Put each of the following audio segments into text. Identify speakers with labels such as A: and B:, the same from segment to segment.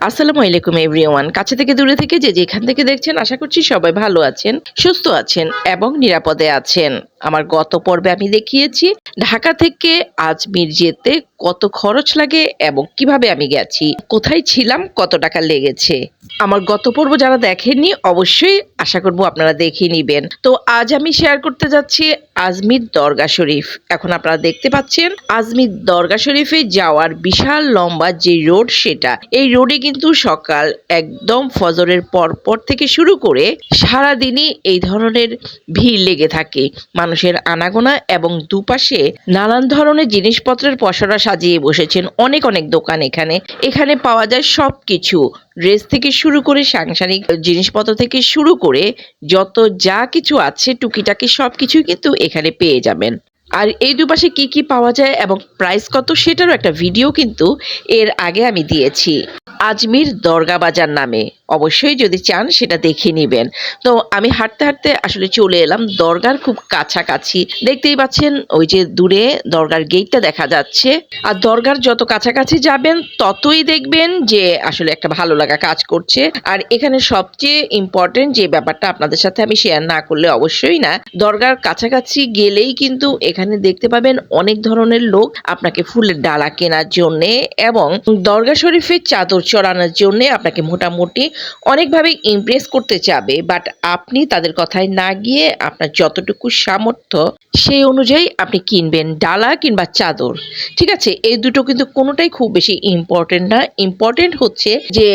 A: আসসালামু আলাইকুম এভরিওয়ান। কাছে থেকে দূরে থেকে যে যেখান থেকে দেখছেন, আশা করছি সবাই ভালো আছেন, সুস্থ আছেন এবং নিরাপদে আছেন। আমার গত পর্বে আমি দেখিয়েছি, ঢাকা থেকে আজমির যেতে কত খরচ লাগে এবং কীভাবে আমি গেছি, কোথায় ছিলাম, কত টাকা লেগেছে। আমার গত পর্ব যারা দেখেননি, অবশ্যই আশা করব আপনারা দেখে নিবেন। তো আজ আমি শেয়ার করতে যাচ্ছি আজমির দরগা শরীফ। এখন আপনারা দেখতে পাচ্ছেন, আজমির দরগা শরীফে যাওয়ার বিশাল লম্বা যে রোড সেটা, এই রোডে কিন্তু সকাল একদম ফজরের পর পর থেকে শুরু করে সারা দিনই এই ধরনের ভিড় লেগে থাকে। মানুষের আনাগোনা এবং দুপাশে নানান ধরনের জিনিসপত্রের পসরা সাজিয়ে বসেছেন অনেক অনেক দোকান এখানে। এখানে পাওয়া যায় সব কিছু ড্রেস থেকে শুরু করে সাংসারিক জিনিসপত্র থেকে শুরু করে যত যা কিছু আছে টুকিটাকি সব কিছুই কিন্তু এখানে পেয়ে যাবেন। আর এই দুপাশে কি কি পাওয়া যায় এবং প্রাইস কত সেটারও একটা ভিডিও কিন্তু এর আগে আমি দিয়েছি। আজমির দরগা বাজার নামে। অবশ্যই যদি চান, সেটা দেখে নেবেন। তো আমি হাঁটতে হাঁটতে আসলে চলে এলাম দরগার খুব কাছাকাছি। দেখতেই পাচ্ছেন, ওই যে দূরে দরগার গেটটা দেখা যাচ্ছে। আর দরগার যত কাছাকাছি যাবেন, ততই দেখবেন যে আসলে একটা ভালো লাগা কাজ করছে। আর এখানে সবচেয়ে ইম্পর্টেন্ট যে ব্যাপারটা আপনাদের সাথে আমি শেয়ার না করলে অবশ্যই না, দরগার কাছাকাছি গেলেই কিন্তু এখানে দেখতে পাবেন অনেক ধরনের লোক আপনাকে ফুলের ডালা কেনার জন্যে এবং দরগা শরীফের চাদর চড়ানোর জন্যে আপনাকে মোটামুটি অনেকভাবে ইমপ্রেস করতে চাবে। বাট আপনি তাদের কথায় না গিয়ে আপনার যতটুকু সামর্থ্য সেই অনুযায়ী আপনি কিনবেন ডালা কিংবা চাদর। ঠিক আছে? এই দুটো কিন্তু কোনোটাই খুব বেশি ইম্পর্টেন্ট না। ইম্পর্টেন্ট হচ্ছে যে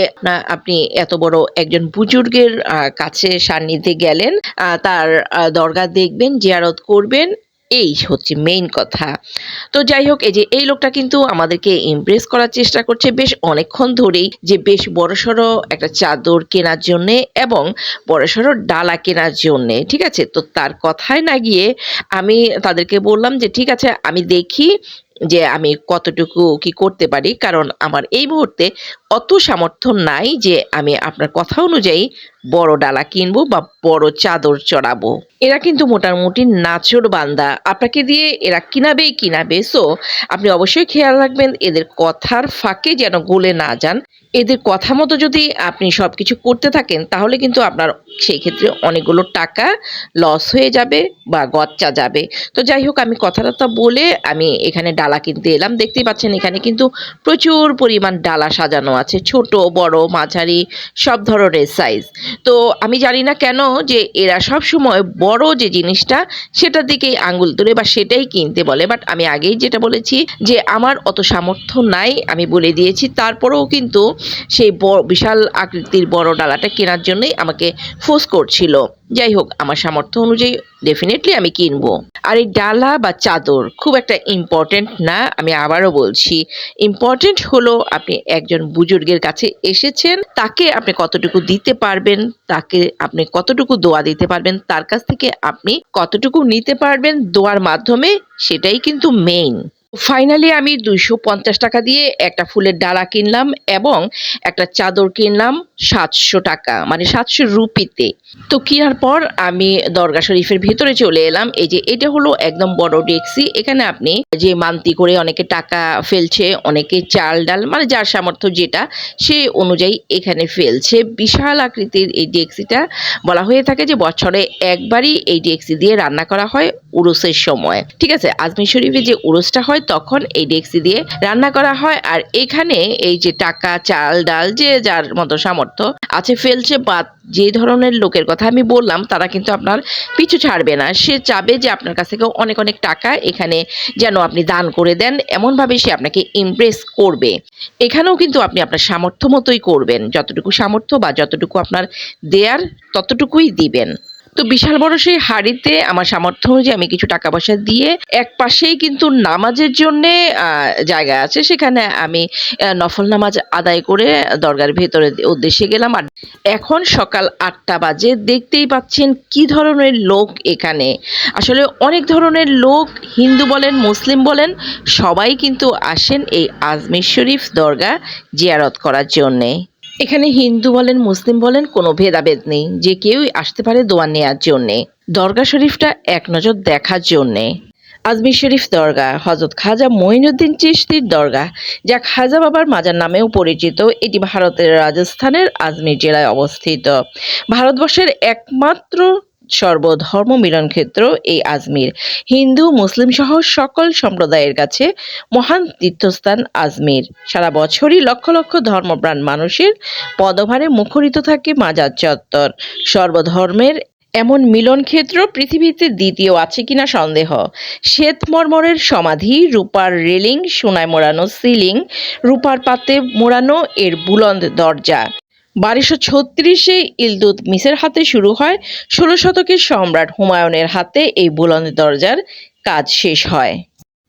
A: আপনি এত বড় একজন বুজুর্গের কাছে সান্নিধ্যে গেলেন তার দরগা দেখবেন, জিয়ারত করবেন এই হচ্ছে মেইন কথা। তো যাই হোক, এই যে এই লোকটা কিন্তু আমাদেরকে ইমপ্রেস করার চেষ্টা করছে বেশ অনেকক্ষণ ধরেই যে বেশ বড়সড় একটা চাদর কেনার জন্যে এবং বড়সড় ডালা কেনার জন্যে, ঠিক আছে? তো তার কথায় না গিয়ে আমি তাদেরকে বললাম যে, ঠিক আছে, আমি দেখি যে আমি কতটুকু কি করতে পারি। কারণ আমার এই মুহূর্তে অত সামর্থ্য নাই যে আমি আপনার কথা অনুযায়ী বড় ডালা কিনবো বা বড় চাদর চড়াবো। এরা কিন্তু মোটামুটি নাচর বান্দা। আপনাকে দিয়ে এরা কিনাবেই কিনাবে। সো আপনি অবশ্যই খেয়াল রাখবেন, এদের কথার ফাঁকে যেন গলে না যান। এদের কথা মতো যদি আপনি সব কিছু করতে থাকেন, তাহলে কিন্তু আপনার সেই ক্ষেত্রে অনেকগুলো টাকা লস হয়ে যাবে বা গচ্চা যাবে। তো যাই হোক, আমি কথাটা বলে আমি এখানে ডালা কিনতে এলাম। দেখতেই পাচ্ছেন, এখানে কিন্তু প্রচুর পরিমাণ ডালা সাজানো আছে। ছোট, বড়, মাঝারি, সব ধরনের সাইজ তো আমি জানি না কেন যে এরা সব সময় বড় যে জিনিসটা, সেটার দিকেই আঙ্গুল তুলে বা সেটাই কিনতে বলে। বাট আমি আগেই যেটা বলেছি যে আমার অত সামর্থ্য নাই, আমি বলে দিয়েছি। তারপরেও কিন্তু সেই বিশাল আকৃতির বড় ডালাটা কেনার জন্যই আমাকে ফোর্স করছিল। যাই হোক, আমার সামর্থ্য অনুযায়ী ডেফিনেটলি আমি কিনবো। আর এই ডালা বা চাদর খুব একটা ইম্পর্টেন্ট না, আমি আবারও বলছি। ইম্পর্টেন্ট হলো আপনি একজন বুজুর্গের কাছে এসেছেন, তাকে আপনি কতটুকু দিতে পারবেন, তাকে আপনি কতটুকু দোয়া দিতে পারবেন, তার কাছ থেকে আপনি কতটুকু নিতে পারবেন, দোয়ার মাধ্যমে সেটাই কিন্তু মেইন ফাইনালি আমি দুইশো পঞ্চাশ টাকা দিয়ে একটা ফুলের ডালা কিনলাম এবং একটা চাদর কিনলাম সাতশো টাকা মানে সাতশো রুপিতে। তো কেনার পর আমি দরগা শরীফের ভিতরে চলে এলাম। এই যে এটা হলো একদম বড় ডেক্সি। এখানে আপনি যে মান্তি করে অনেকে টাকা ফেলছে, অনেকে চাল ডাল মানে যার সামর্থ্য যেটা, সে অনুযায়ী এখানে ফেলছে। বিশাল আকৃতির এই ডেক্সিটা বলা হয়ে থাকে যে বছরে একবারই এই ডেক্সি দিয়ে রান্না করা হয় উরুসের সময়। ঠিক আছে? আজমির শরীফে যে উরুসটা হয় তখন এই ডেক্সি দিয়ে রান্না করা হয়। আর এখানে এই যে টাকা, চাল, ডাল, যে যার মতো সামর্থ্য আছে, ফেলছে বা যে ধরনের লোকের কথা আমি বললাম, তারা কিন্তু আপনার পিছু ছাড়বে না। সে চাবে যে আপনার কাছ থেকে অনেক অনেক টাকা এখানে যেন আপনি দান করে দেন। এমনভাবে সে আপনাকে ইমপ্রেস করবে। এখানেও কিন্তু আপনি আপনার সামর্থ্য মতোই করবেন। যতটুকু সামর্থ্য বা যতটুকু আপনার দেয়ার, ততটুকুই দিবেন। তো বিশাল বড় সেই হাড়িতে আমার সামর্থ্য অনুযায়ী আমি কিছু টাকা পয়সা দিয়ে এক পাশেই কিন্তু নামাজের জন্যে জায়গা আছে। সেখানে আমি নফল নামাজ আদায় করে দরগার ভেতরে উদ্দেশ্যে গেলাম। আর এখন সকাল আটটা বাজে। দেখতেই পাচ্ছেন কি ধরনের লোক এখানে। আসলে অনেক ধরনের লোক, হিন্দু বলেন, মুসলিম বলেন, সবাই কিন্তু আসেন এই আজমির শরীফ দরগা জিয়ারত করার জন্যে। এখানে হিন্দু বলেন, মুসলিম বলেন, কোনো ভেদাভেদ নেই। যে কেউই আসতে পারে দোয়া নেয়ার জন্যে। দরগা শরীফটা এক নজর দেখার জন্যে। আজমির শরীফ দরগা হজরত খাজা মঈনুদ্দিন চিশতির দরগা, যা খাজা বাবার মাজার নামেও পরিচিত। এটি ভারতের রাজস্থানের আজমির জেলায় অবস্থিত। ভারতবর্ষের একমাত্র সর্বধর্ম মিলন ক্ষেত্র এই আজমির। হিন্দু, মুসলিম সহ সকল সম্প্রদায়ের কাছে মহান তীর্থস্থান আজমির। সারা বছরই লক্ষ লক্ষ ধর্মপ্রাণ মানুষের পদভারে মুখরিত থাকে মাজার চত্বর। সর্বধর্মের এমন মিলন ক্ষেত্র পৃথিবীতে দ্বিতীয় আছে কিনা সন্দেহ। শ্বেত মর্মরের সমাধি, রূপার রেলিং, সোনায় মোড়ানো সিলিং, রূপার পাতে মোড়ানো এর বুলন্দ দরজা। বারোশো ছত্রিশে ইলদুত মিসের হাতে শুরু হয়, ষোলো শতকের সম্রাট হুমায়ুনের হাতে এই বুলন্দ দরজার কাজ শেষ হয়।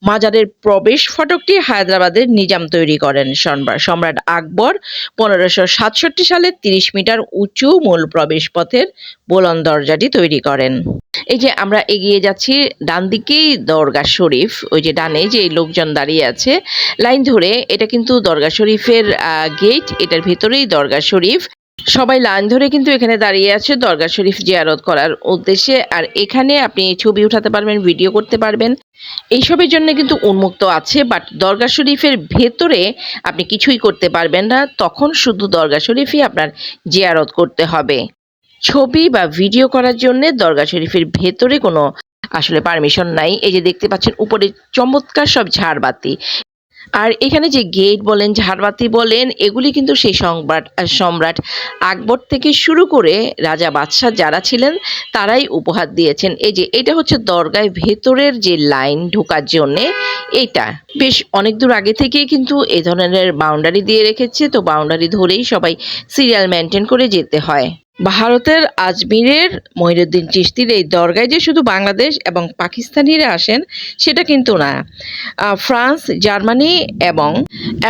A: মাজারের প্রবেশ ফটকটি হায়দ্রাবাদের নিজাম তৈরি করেন সম্রা- সম্রাট আকবর পনেরোশো সাতষট্টি সালে তিরিশ মিটার উঁচু মূল প্রবেশ পথের বোলন দরজাটি তৈরি করেন। এই যে আমরা এগিয়ে যাচ্ছি, ডান দিকেই দরগা শরীফ, ওই যে ডানে যে লোকজন দাঁড়িয়ে আছে, লাইন ধরে, এটা কিন্তু দরগা শরীফের গেট এটার ভেতরেই দরগা শরীফ। সবাই লাইন ধরে কিন্তু এখানে দাঁড়িয়ে আছে দরগা শরীফ জিয়ারত করার উদ্দেশ্যে। আর এখানে আপনি ছবি উঠাতে পারবেন, ভিডিও করতে পারবেন। এইসবের জন্য কিন্তু উন্মুক্ত আছে, বাট দরগা শরীফের ভেতরে আপনি কিছুই করতে পারবেন না। তখন শুধু দরগা শরীফই আপনার জিয়ারত করতে হবে। ছবি বা ভিডিও করার জন্য দরগা শরীফের ভেতরে কোনো আসলে পারমিশন নাই। এই যে দেখতে পাচ্ছেন, উপরে চমৎকার সব ঝাড়বাতি। আর এখানে যে গেট বলেন, ঝাড়বাতি বলেন, এগুলি কিন্তু সেই সম্রাট সম্রাট আকবর থেকে শুরু করে রাজা বাদশাহ যারা ছিলেন, তারাই উপহার দিয়েছেন। এই যে, এটা হচ্ছে দরগায় ভেতরের যে লাইন ঢোকার জন্যে, এইটা। বেশ অনেক দূর আগে থেকেই কিন্তু এই ধরনের বাউন্ডারি দিয়ে রেখেছে, তো বাউন্ডারি ধরেই সবাই সিরিয়াল মেনটেন করে যেতে হয়। ভারতের আজমিরের মহিরুদ্দিন চিশতির এই দরগায় যে শুধু বাংলাদেশ এবং পাকিস্তানিরা আসেন, সেটা কিন্তু না। ফ্রান্স, জার্মানি এবং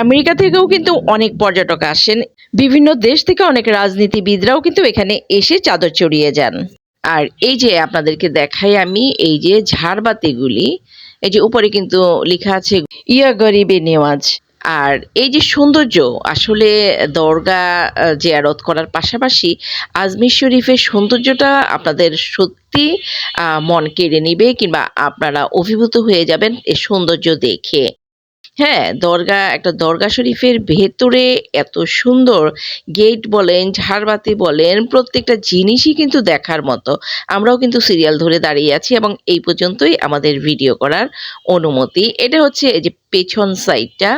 A: আমেরিকা থেকেও কিন্তু অনেক পর্যটক আসেন। বিভিন্ন দেশ থেকে অনেক রাজনীতিবিদরাও কিন্তু এখানে এসে চাদর চড়িয়ে যান। আর এই যে আপনাদেরকে দেখাই আমি, এই যে ঝাড়বাতিগুলি, এই যে উপরে কিন্তু লেখা আছে, ইয়া গরিবে নেওয়াজ। আর এই যে সৌন্দর্য, আসলে দরগা জিয়ারত করার পাশাপাশি আজমির শরীফের সৌন্দর্যটা আপনাদের সত্যি মন কেড়ে নিবে কিংবা আপনারা অভিভূত হয়ে যাবেন এ সৌন্দর্য দেখে। হ্যাঁ দরগা, একটা দরগা শরীফের ভেতরে এত সুন্দর গেট বলেন, ঝাড়বাতি বলেন, প্রত্যেকটা জিনিসই কিন্তু দেখার মতো। আমরাও কিন্তু সিরিয়াল ধরে দাঁড়িয়ে আছি এবং এই পর্যন্তই আমাদের ভিডিও করার অনুমতি। এটা হচ্ছে এই যে পেছন সাইডটা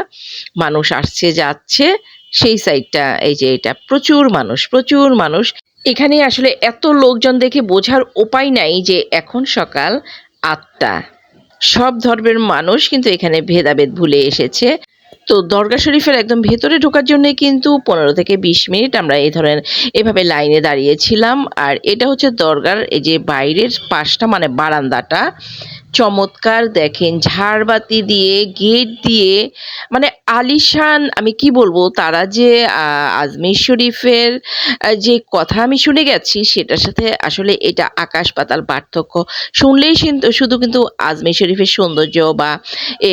A: মানুষ আসছে, যাচ্ছে, সেই সাইডটা এই যে এটা, প্রচুর মানুষ প্রচুর মানুষ। এখানে আসলে এত লোকজন দেখে বোঝার উপায় নাই যে এখন সকাল আটটা। সব ধর্মের মানুষ কিন্তু এখানে ভেদাভেদ ভুলে এসেছে। তো দরগা শরীফের একদম ভেতরে ঢোকার জন্য কিন্তু পনেরো থেকে বিশ মিনিট আমরা এই ধরনের এভাবে লাইনে দাঁড়িয়েছিলাম। আর এটা হচ্ছে দরগার এই যে বাইরের পাশটা মানে বারান্দাটা। চমৎকার দেখেন। ঝাড়বাতি দিয়ে, গেট দিয়ে মানে আলিশান, আমি কি বলব, তারা যে আজমির শরীফের যে কথা আমি শুনে গেছি, সেটার সাথে আসলে এটা আকাশ পাতাল পার্থক্য। শুনলেই কিন্তু শুধু কিন্তু আজমির শরীফের সৌন্দর্য বা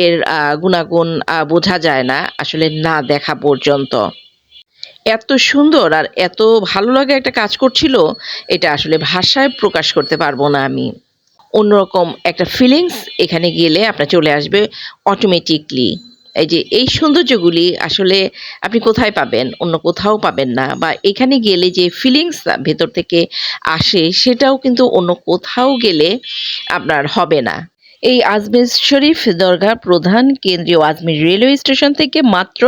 A: এর গুণাগুণ বোঝা যায় না, আসলে না দেখা পর্যন্ত। এত সুন্দর আর এত ভালো লাগে একটা কাজ করছিল, এটা আসলে ভাষায় প্রকাশ করতে পারব না আমি। অন্যরকম একটা ফিলিংস এখানে গেলে আপনার চলে আসবে অটোমেটিকলি এই যে, এই সৌন্দর্যগুলি আসলে আপনি কোথায় পাবেন, অন্য কোথাও পাবেন না বা এখানে গেলে যে ফিলিংস ভেতর থেকে আসে সেটাও কিন্তু অন্য কোথাও গেলে আপনার হবে না। এই আজমির শরীফ দরগা প্রধান কেন্দ্রীয় আজমির রেলওয়ে স্টেশন থেকে মাত্র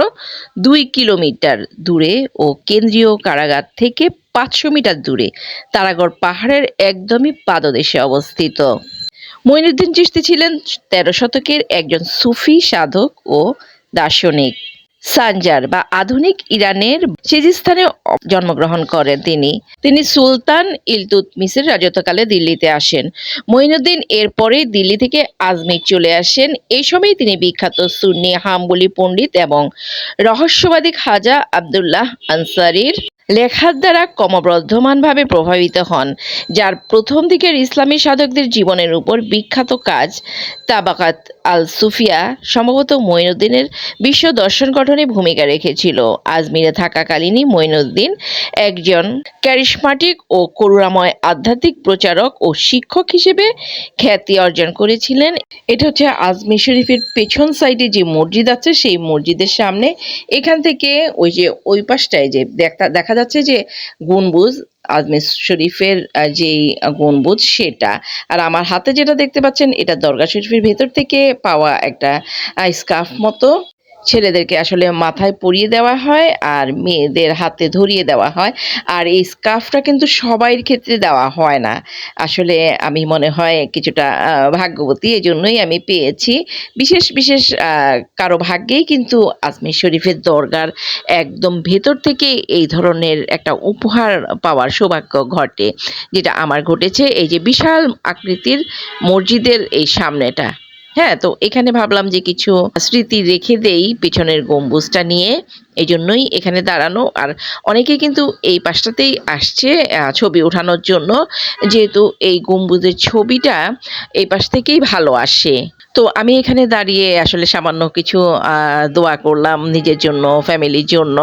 A: দুই কিলোমিটার দূরে ও কেন্দ্রীয় কারাগার থেকে পাঁচশো মিটার দূরে। তারাগড় পাহাড়ের একদমই পাদদেশে অবস্থিত। মঈনুদ্দিন চিশতি ছিলেন তেরো শতকের একজন সুফি সাধক ও দার্শনিক। সানজার বা আধুনিক ইরানের সিজিস্তানে জন্মগ্রহণ করেন তিনি। তিনি সুলতান ইলতুতমিসের রাজত্বকালে দিল্লিতে আসেন। মঈনুদ্দিন এরপরে দিল্লি থেকে আজমির চলে আসেন। এই সময় তিনি বিখ্যাত সুন্নি হাম্বলি পণ্ডিত এবং রহস্যবাদী খাজা আবদুল্লাহ আনসারির লেখার দ্বারা ক্রমবর্ধমানভাবে প্রভাবিত হন, যার প্রথম দিকের ইসলামী সাধকদের জীবনের উপর বিখ্যাত কাজ তাবাকাত আল সুফিয়া সম্ভবত মঈনুদ্দিনের বিশ্ব দর্শন গঠনে ভূমিকা রেখেছিল। আজমিরে থাকাকালীনই মঈনুদ্দিন একজন ক্যারিশমাটিক ও করুণাময় আধ্যাত্মিক প্রচারক ও শিক্ষক হিসেবে খ্যাতি অর্জন করেছিলেন। এটা হচ্ছে আজমির শরীফের পেছন সাইডে যে মসজিদ আছে, সেই মসজিদের সামনে এখান থেকে ওই যে ওই পাশটায় যে দেখা দেখা যাচ্ছে যে গম্বুজ আজমির শরীফের যেই গম্বুজ সেটা। আর আমার হাতে যেটা দেখতে পাচ্ছেন, এটা দরগা শরীফের ভেতর থেকে পাওয়া একটা স্কার্ফ মতো। ছেলেদেরকে আসলে মাথায় পরিয়ে দেওয়া হয় আর মেয়েদের হাতে ধরিয়ে দেওয়া হয়। আর এই স্কার্ফটা কিন্তু সবাই ক্ষেত্রে দেওয়া হয় না। আসলে আমি মনে হয় কিছুটা ভাগ্যবতী এই জন্যই আমি পেয়েছি। বিশেষ বিশেষ কারও ভাগ্যেই কিন্তু আজমির শরীফের দরগার একদম ভেতর থেকে এই ধরনের একটা উপহার পাওয়ার সৌভাগ্য ঘটে, যেটা আমার ঘটেছে। এই যে বিশাল আকৃতির মসজিদের এই সামনেটা। হ্যাঁ তো এখানে ভাবলাম যে কিছু স্মৃতি রেখে দেই পিছনের গম্বুজটা নিয়ে। এই জন্যই এখানে দাঁড়ানো। আর অনেকে কিন্তু এই পাশটাতেই আসছে ছবি ওঠানোর জন্য। যেহেতু এই গম্বুজের ছবিটা এই পাশ থেকেই ভালো আসে। তো আমি এখানে দাঁড়িয়ে আসলে সামান্য কিছু দোয়া করলাম নিজের জন্য, ফ্যামিলির জন্য।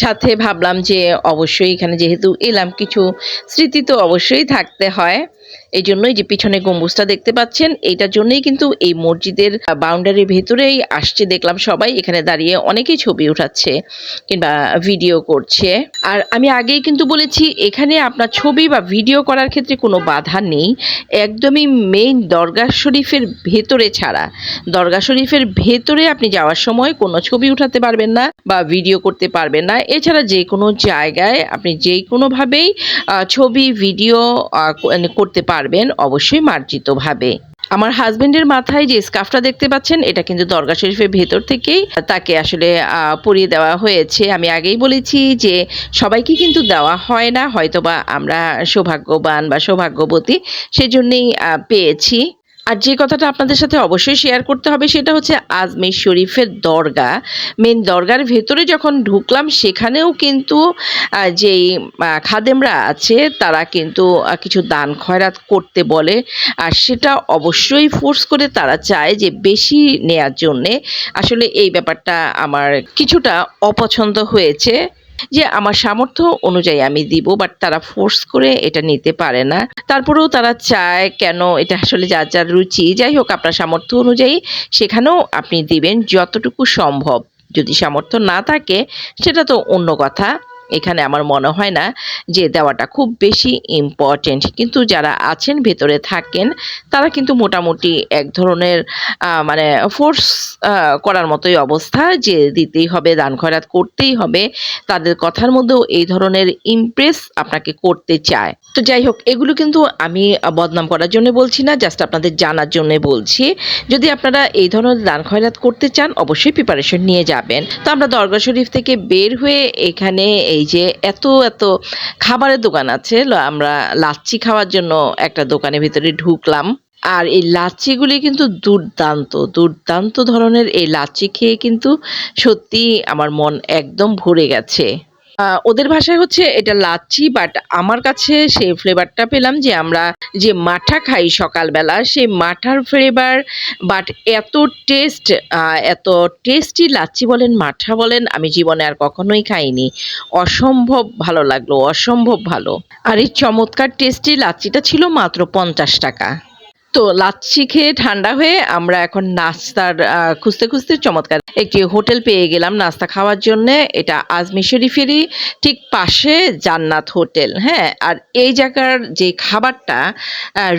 A: সাথে ভাবলাম যে অবশ্যই এখানে যেহেতু এলাম, কিছু স্মৃতি তো অবশ্যই থাকতে হয়। এই জন্যই যে পিছনে গম্বুজটা দেখতে পাচ্ছেন এইটার জন্যই কিন্তু এই মসজিদের বাউন্ডারির ভেতরেই আসছে। দেখলাম সবাই এখানে দাঁড়িয়ে অনেকেই ছবি উঠাচ্ছে কিংবা ভিডিও করছে। আর আমি আগেই কিন্তু বলেছি এখানে আপনার ছবি বা ভিডিও করার ক্ষেত্রে কোনো বাধা নেই। একদমই মেইন দরগা শরীফের ভেতরে ছাড়া। দরগা শরীফের ভেতরে আপনি যাওয়ার সময় কোনো ছবি উঠাতে পারবেন না বা ভিডিও করতে পারবেন না। এছাড়া যে কোনো জায়গায় আপনি যে কোনোভাবেই ছবি ভিডিও আহ, করতে পারবেন অবশ্যই মার্জিতভাবে। আমার হাজবেন্ডের মাথায় যে স্কার্ফটা দেখতে পাচ্ছেন, এটা কিন্তু দরগা শরীফের ভেতর থেকেই তাকে আসলে পরিয়ে দেওয়া হয়েছে। আমি আগেই বলেছি যে সবাইকে কিন্তু দেওয়া হয় না, হয়তোবা আমরা সৌভাগ্যবান বা সৌভাগ্যবতী সেজন্যেই পেয়েছি। আর যে কথাটা আপনাদের সাথে অবশ্যই শেয়ার করতে হবে সেটা হচ্ছে আজমির শরীফের দরগা। মেন দরগার ভেতরে যখন ঢুকলাম সেখানেও কিন্তু যেই খাদেমরা আছে তারা কিন্তু কিছু দান খয়রাত করতে বলে। আর সেটা অবশ্যই ফোর্স করে তারা চায় যে বেশি নেয়ার জন্যে। আসলে এই ব্যাপারটা আমার কিছুটা অপছন্দ হয়েছে। যে আমার সামর্থ্য অনুযায়ী আমি দিব বাট তারা ফোর্স করে এটা নিতে পারে না। তারপরেও তারা চায় কেন এটা আসলে যার যার রুচি। যাই হোক, আপনার সামর্থ্য অনুযায়ী সেখানেও আপনি দিবেন যতটুকু সম্ভব। যদি সামর্থ্য না থাকে, সেটা তো অন্য কথা। এখানে আমার মনে হয় না যে দেওয়াটা খুব বেশি ইম্পর্টেন্ট কিন্তু যারা আছেন, ভেতরে থাকেন, তারা কিন্তু মোটামুটি এক ধরনের মানে ফোর্স করার মতোই অবস্থা যে দিতেই হবে, দান খয়রাত করতেই হবে। তাদের কথার মধ্যেও এই ধরনের ইমপ্রেস আপনাকে করতে চায়। তো যাই হোক, এগুলো কিন্তু আমি বদনাম করার জন্য বলছি না জাস্ট আপনাদের জানার জন্য বলছি। যদি আপনারা এই ধরনের দান খয়রাত করতে চান, অবশ্যই প্রিপারেশন নিয়ে যাবেন। তো আমরা দরগা শরীফ থেকে বের হয়ে এখানে এই যে এত এত খাবারের দোকান আছে আমরা লাচ্ছি খাওয়ার জন্য একটা দোকানের ভিতরে ঢুকলাম। আর এই লাচ্ছিগুলি কিন্তু দুর্দান্ত দুর্দান্ত ধরনের এই লাচ্ছি খেয়ে কিন্তু সত্যি আমার মন একদম ভরে গেছে। ওদের ভাষায় হচ্ছে এটা লাচ্ছি বাট আমার কাছে সেই ফ্লেভারটা পেলাম যে আমরা যে মাঠা খাই সকালবেলা, সেই মাঠার ফ্লেভার বাট এত টেস্ট এত টেস্টি লাচ্ছি বলেন, মাঠা বলেন, আমি জীবনে আর কখনোই খাইনি। অসম্ভব ভালো লাগল, অসম্ভব ভালো। আর এই চমৎকার টেস্টি লাচ্ছিটা ছিল মাত্র পঞ্চাশ টাকা। তো লাচ্ছি খেয়ে ঠান্ডা হয়ে আমরা এখন নাস্তার খুঁজতে খুঁজতে চমৎকার। একটি হোটেল পেয়ে গেলাম নাস্তা খাওয়ার জন্য। এটা আজমি শরীফেরই ঠিক পাশে জান্নাত হোটেল হ্যাঁ? আর এই জায়গার যে খাবারটা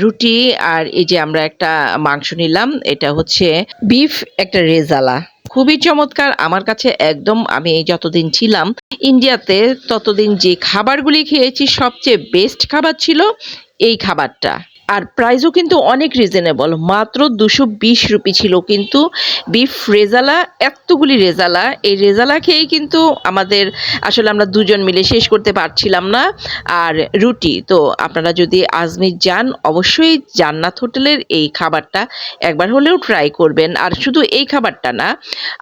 A: রুটি আর এই যে আমরা একটা মাংস নিলাম, এটা হচ্ছে বিফ, একটা রেজালা। খুবই চমৎকার। আমার কাছে একদম আমি যতদিন ছিলাম ইন্ডিয়াতে, ততদিন যে খাবারগুলি খেয়েছি, সবচেয়ে বেস্ট খাবার ছিল এই খাবারটা। আর প্রাইসও কিন্তু অনেক রিজনেবল মাত্র দুশো বিশ রুপি ছিল, কিন্তু বিফ রেজালা, এতগুলি রেজালা, এই রেজালা খেয়েই কিন্তু আমাদের আসলে আমরা দুজন মিলে শেষ করতে পারছিলাম না। আর রুটি, তো আপনারা যদি আজমির যান, অবশ্যই জান্নাত হোটেলের এই খাবারটা একবার হলেও ট্রাই করবেন। আর শুধু এই খাবারটা না,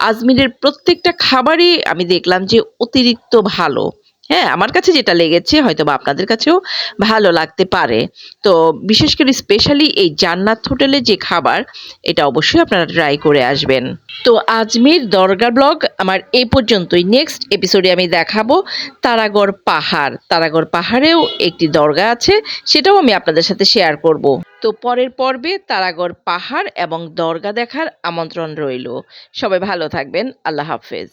A: আজমিরের প্রত্যেকটা খাবারই আমি দেখলাম যে অতিরিক্ত ভালো। হ্যাঁ আমার কাছে যেটা লেগেছে হয়তো বা আপনাদের কাছেও ভালো লাগতে পারে। তো বিশেষ করে স্পেশালি এই জান্নাত হোটেলে যে খাবার, এটা অবশ্যই আপনারা ট্রাই করে আসবেন। তো আজমির দরগা ব্লগ আমার এই পর্যন্তই। নেক্সট এপিসোডে আমি দেখাবো তারাগড় পাহাড়। তারাগড় পাহাড়েও একটি দরগা আছে, সেটাও আমি আপনাদের সাথে শেয়ার করব। তো পরের পর্বে তারাগড় পাহাড় এবং দরগা দেখার আমন্ত্রণ রইল। সবাই ভালো থাকবেন। আল্লাহ হাফেজ।